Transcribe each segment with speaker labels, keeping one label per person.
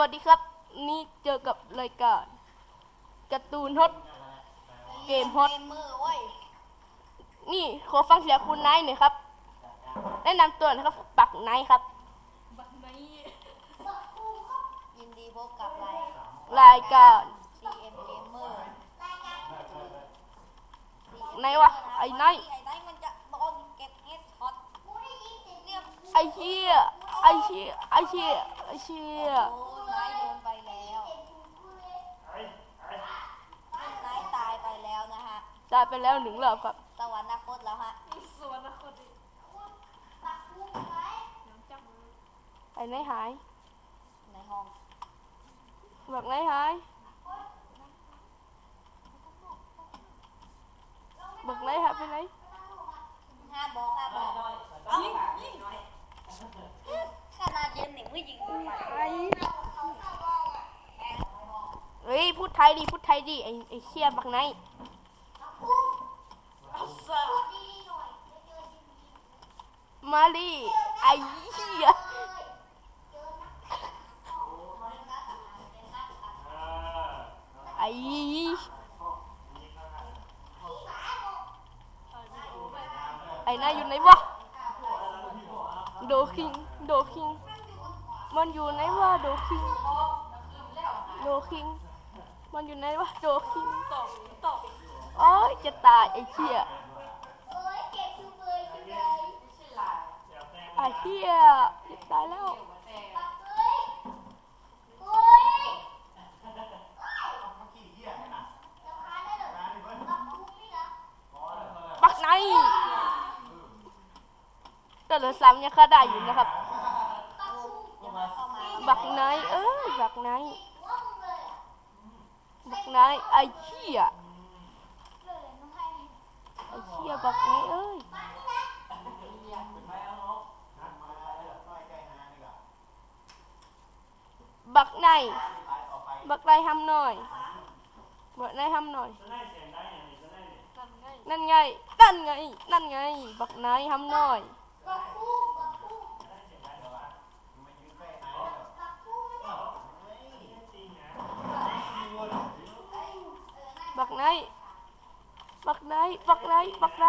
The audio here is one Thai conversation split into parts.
Speaker 1: วัสดีครับ นี่เจอกับรายการการ์ตูนฮอตเกมฮอต
Speaker 2: เกมมือเว้ย
Speaker 1: นี่ขอฟังเสียงคุณไนท์หน่อยครับ แนะนำตัวหนะครับปักไนท์ครับ
Speaker 2: ยินดีพบกับไลน์
Speaker 1: รายการ
Speaker 2: CM Gamer
Speaker 1: ไหนวะไอ้ไนท์
Speaker 2: ไอ้ไนท์มันจะโดนเก็บเฮดช็อตเรียบ
Speaker 1: ไอ้เชี่ยไอ้เชี่ยไอ้เชี่ยไอ้เชี่ย
Speaker 2: โอ้ ยไนท์โดนไปแล้วไนท์ตายไปแล้วนะฮะ
Speaker 1: ตายไปแล้วหนึ่งรอบครับ
Speaker 2: สวรรคตแล้วฮะ
Speaker 1: ไอ้ไนท์หาย
Speaker 2: ในห้อง
Speaker 1: บักไนท์หายบักไนท์หายไปไหน
Speaker 2: ห้าบอกห้าบอก เอ้าขนาดเย็นหนิไม่ยิงไป
Speaker 1: เฮ้ยพูด ไทยดิพูดไทยดิไอ้ไอ้เชี่ยบักไนมาดิไอ้เชี่ยไอ้ไอ้นายอยู่ไหนวะโดคิงโดคิงมันอยู่ไหนวะโดคิงโดคิง มันอยู่ไหนวะโดคิงตอบตอบโอ้ยจะตายไอ้เชี่ยไอ้เชี่ยจะตายแล้วบักไหนแต่เหลือซ้ำยังค่าได้อยู่นะครับ บักไหนเอ้ยบักไหน บักไนไอ้เชี่ยไอ้เชี่ยบักไนเอ้ยบักไนบักไนทำหน่อยบักไนทำหน่อย นั่นไงนั่นไงนั่นไงบักไนทำหน่อย บักไนบักไนบักไนบักไน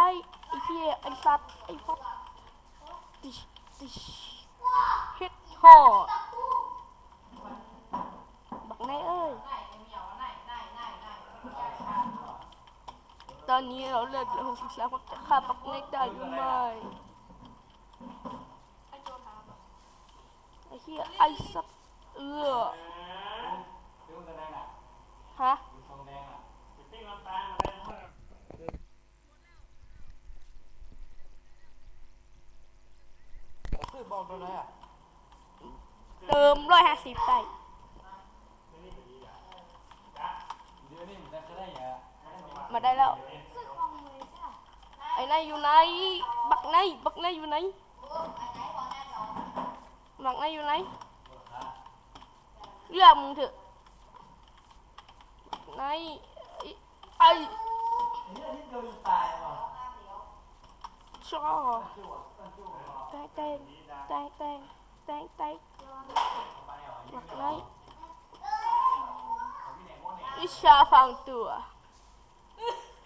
Speaker 1: ไอ้เหี้ยไอ้สัตว์ไอ้ฟัดติชติชเฮ็ดฮอดบักไนเอ้ยตอนนี้เราเลือดหลือหกสิบสามครับจะฆ่าบักไนได้หรือไม่ไอ้เหี้ยไอ้สัตว์เออฮะ
Speaker 3: คื อบอกตัวไหนอะ
Speaker 1: เติมร้อยห้าสิบไป
Speaker 3: เดี๋ยวนี้มันจะได้ยังไง
Speaker 1: มาได้แล้ว ไอ้นายอยู่ไหน บักนายบักนายอยู่ไหน บักนายอยู่ไหนเรียกมึงเถอะบักนายไอ้
Speaker 3: เนี่ยนี่โดนตายว่ะ
Speaker 1: ชอแตงแตงแตงแตงแตงแตงบักนายวิชาฟังตัว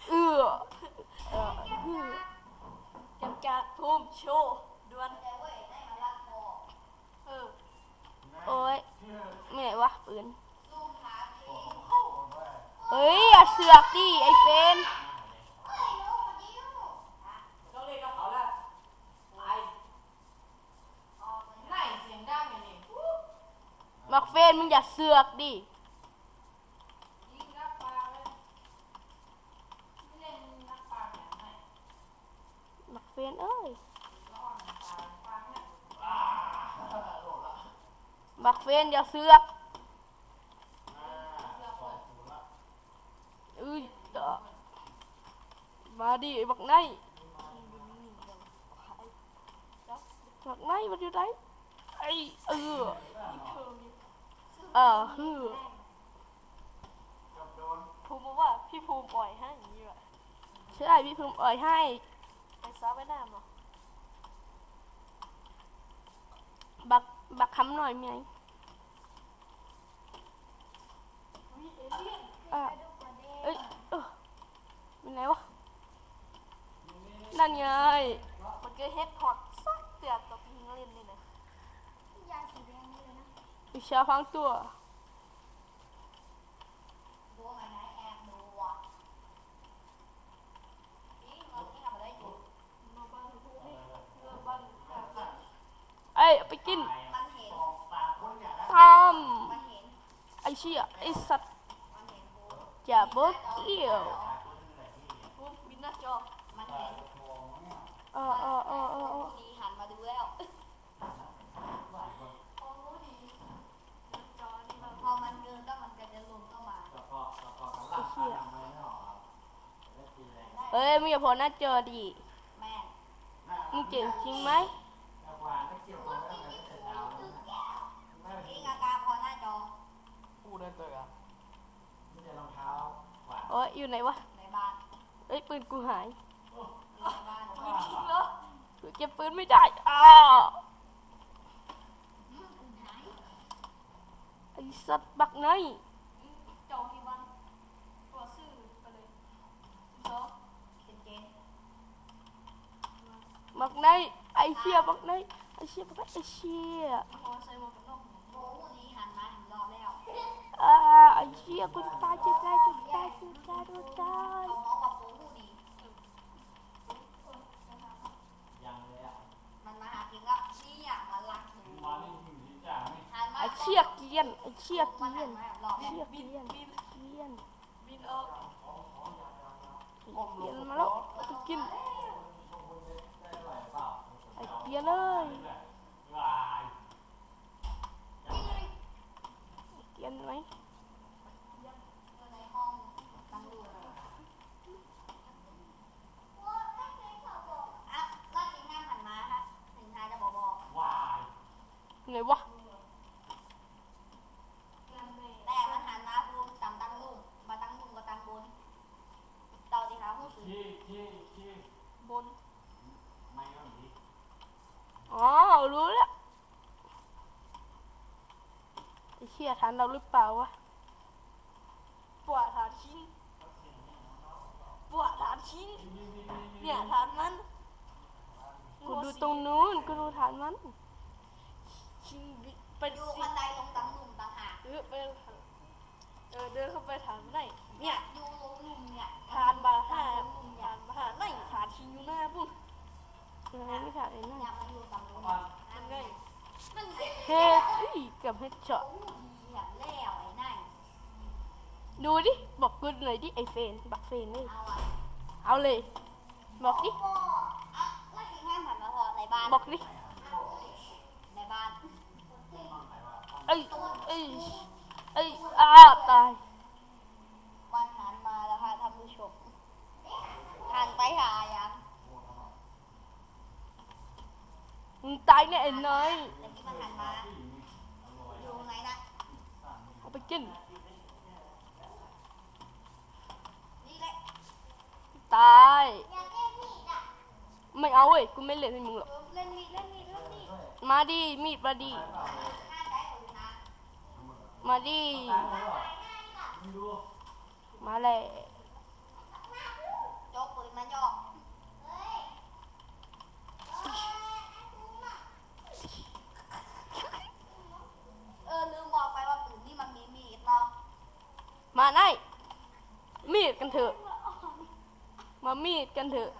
Speaker 1: เออเออ
Speaker 2: จำกัดภูมิโชว์ดวนเออ
Speaker 1: โอ้ยไม่ไหนวะปืนเฮ้ยอย่าเสือกดิไอเฟน
Speaker 3: ต้องเรียกเขาละไอ้
Speaker 2: ไหนเสียงดังอย่างนี้
Speaker 1: มักเฟ นมึงอย่าเสือกดิ
Speaker 2: ห
Speaker 1: มักเฟนเอ้ยหมักเฟนอย่าเสือกอุ้ยเด้อมาดิไอ้บักไนบักไนมันอยู่ไหนไอ้เออ อ่าฮือ
Speaker 2: ภูมิว่าพี่ภูมิอ่อยให้อย่างนี้แหละ
Speaker 1: ใช่พี่ภูมิอ่อยให้
Speaker 2: ไอ้ซาไปหน้ามา
Speaker 1: บักบักคำหน่อยไหมอ่งเอ้ยเออเป็นไงวะนั่นไง
Speaker 2: มันเกิดเฮดพอดซักเตือกตัวพิงเล่นนี่นะ
Speaker 4: ยาสีแดงนี่เลยนะ
Speaker 1: วิชาพังตัว
Speaker 4: ดูไงนะแอบดูอะนี่เราที่ทำอะไรอยู่
Speaker 2: มาบ้านผู้นี่เรื่องบ้านแต่ก็
Speaker 1: เอ้ยเอาไปกิน
Speaker 4: มันเห็น
Speaker 1: ท
Speaker 4: มันเห็นำ
Speaker 1: ไอเชี่ยไอสัตว์
Speaker 4: มันเห็นกู
Speaker 1: อย่าเบิกเกี่ยว
Speaker 2: ผู้บินหน้าจอ
Speaker 4: มันเห็น
Speaker 1: เออเออเออเออเออ
Speaker 4: ดีหันมาดูแล้ว
Speaker 2: โอ้ดีหน้าจอนี่มัน
Speaker 4: พอมันเดินก็มันก็จะลงเข้ามา
Speaker 1: ไอเชี่ย เอ้ยมึงอย่าโพสหน้าจอดิ
Speaker 4: แม่ง
Speaker 1: มึงเก่งจริงไหม
Speaker 4: นี่งากาพอหน้าจอ
Speaker 3: พูดได้ตัวอะ
Speaker 1: โอ้ยอยู่ไหนวะ
Speaker 4: ในบ้าน
Speaker 1: เอ้ยปืนกูหาย
Speaker 4: อยู่ในบ้าน
Speaker 2: ไม่จริงเหรอ
Speaker 1: เก็บปืนไม่ได้อ้าไอสัตว์บักไหน
Speaker 2: จองที่วันตัวซื่อไปเลยเนาะ
Speaker 4: เป็นเกม
Speaker 1: บักไหนไอเชี่ยบักไหนไอเชี่ยบักไหนไอเชี่ย
Speaker 2: พอใส่หมวกกันน็อก
Speaker 4: โอ้โหนี้หันมาถึงรอบแล้ว
Speaker 1: อ่าไอเชี่ยกูจะตายจะตายจะตายจะตายจะตาย
Speaker 4: เอาน้องมาโป้หูดี
Speaker 3: ยังเลยอะ
Speaker 4: มันมาหาพิงก็นี่อะมันรักหนู
Speaker 3: มานี่ถึงที่จ่าไม่
Speaker 4: หันมา
Speaker 1: ไอเชี่ยเกรียนไอเชี่ยเก
Speaker 4: มัน
Speaker 1: รี
Speaker 4: หั
Speaker 1: ย
Speaker 4: น
Speaker 1: น
Speaker 4: มารอบ
Speaker 1: เชี่ยเกรียนเกรียน
Speaker 2: บินออก
Speaker 1: เกรียนมาแล้วเอาไปกิน อเกรียเลย
Speaker 3: วาย
Speaker 1: เกียนไหม
Speaker 4: อยู่ในห้องดูเลยอะแล้วทีมงานหันมาค่ะถึงทจะบอกบอก
Speaker 3: วาย
Speaker 1: วะ
Speaker 4: แต่มันหันมาปูจำตั้งลุ่มมาตั้งลุ่มกับตั้งบนเราดีค่ะผู้สื่อ
Speaker 3: ขี้ขี้ขี้
Speaker 2: บน
Speaker 3: ไม่ต้องดี
Speaker 1: อ๋อรู้แล้ว ไอเชี่ยทันเราหรือเปล่าวะ
Speaker 2: ปวดฐานชิ้นปวดฐานชิ้น เนี่ยฐานมัน
Speaker 1: กูดูตรงนู้นกูดูฐานมัน
Speaker 2: ชิ้นบิไป
Speaker 4: ดู
Speaker 2: ดู
Speaker 4: บันไดลงตั้งลุ่มต่างหาก
Speaker 2: เออไปเออเดินเข้าไปฐานไหนเนี่ย
Speaker 4: ดูลงลุ่มเนี่ย
Speaker 2: ฐานบาห้าฐานบาห้าไหนฐานชิ้นอยู่หน้าปุ๊บ
Speaker 1: ยังไงไม่ฐานไอ้นั่น
Speaker 4: เนี่ยมันอยู่ตั้งลุ่ม
Speaker 2: มันไง
Speaker 4: มันไง
Speaker 1: เฮ้ยเอ้ยเกับเฮดช็อต
Speaker 4: โอ้ดีแบบแล้วไอ้นั่น
Speaker 1: ดูดิ บอกกูหน่อยดิไอเฟนบักเฟนนี่
Speaker 4: เอาอะ
Speaker 1: เอาเลย บอกดิ
Speaker 4: โอ้อะแล้วทีมงานหันมาพอในบ้าน
Speaker 1: บอกดิ
Speaker 4: ในบ้าน
Speaker 1: เอ้ยเอ้ยเอ้ยอ้าตาย
Speaker 4: มันหันมาแล้วค่ะท่านผู้ชมหันไปหายัง
Speaker 1: มึงตายแน่ไอ้น้อย
Speaker 4: แต่ที่มันหันมาอยู่ไหนนะ
Speaker 1: เอาไปกิน
Speaker 4: นี่แหละ
Speaker 1: ตาย
Speaker 4: อยากเล่นมีดอะ
Speaker 1: ไม่เอาเว้ยกูไม่เล่นให้มึงหรอก
Speaker 4: เออเล่นมีดเล่นมีดเล่นมีด
Speaker 1: มาดิมีดมาดิ
Speaker 4: ห้าได้คนนะ
Speaker 1: มาดิ
Speaker 3: ไม่รู้
Speaker 1: มาเลย
Speaker 4: โจกปืนมันยอกเออลืมบอกไปว่าปืนนี่มันมีมีดเนาะ
Speaker 1: มาไหนมีดกันเถอะ มามีดกันเถอะ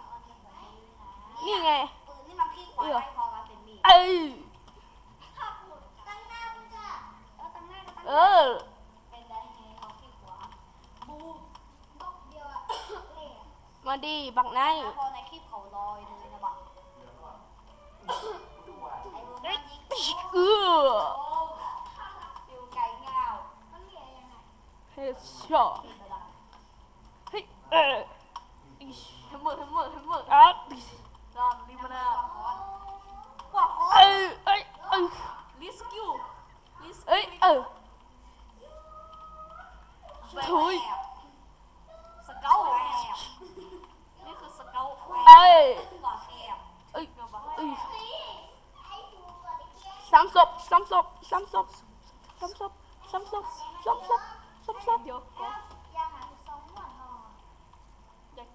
Speaker 1: นี่ไง
Speaker 4: ปืนนี่มันพี่ขวาได้พอมันเป็นมีด
Speaker 1: เอ้ย
Speaker 4: ตั้งหน้ามึงจ้ะเออตั้งหน้าก็ตั้งห
Speaker 1: เอ
Speaker 4: น้า
Speaker 1: อ
Speaker 4: เป็นได้ไงเขาพี่ขวาบูบกเดียวอะเละ
Speaker 1: มาดิบักไหน
Speaker 4: พอในคลิปเขาลอยเลยนะบอกไอ้บูมันยิง
Speaker 1: เออ
Speaker 4: โอ้ฟิวไก่เงามันเรียยังไง
Speaker 1: เฮดช็อต
Speaker 4: ผิดไปละ
Speaker 1: เฮ้ยเออ
Speaker 2: เฮมเมอร์เฮมเมอร์เฮมเมอร์
Speaker 1: อะ
Speaker 2: ดอนลิมานา
Speaker 4: ขวาคอ
Speaker 1: เอ้ยเอ้ยเอ้ย
Speaker 2: ลิสกิวลิส
Speaker 1: เอ้ยเออถุย
Speaker 2: สเกล
Speaker 4: แหวบ
Speaker 2: นี่คือสเกล
Speaker 1: เอ้ย
Speaker 4: ก่อแคบ
Speaker 1: เอ้ย
Speaker 2: เดี๋ยวบ้า
Speaker 1: เอ้ยสามศพสามศพสามศพสามศพสามศพสามศพสามศพ
Speaker 2: เดี๋ยว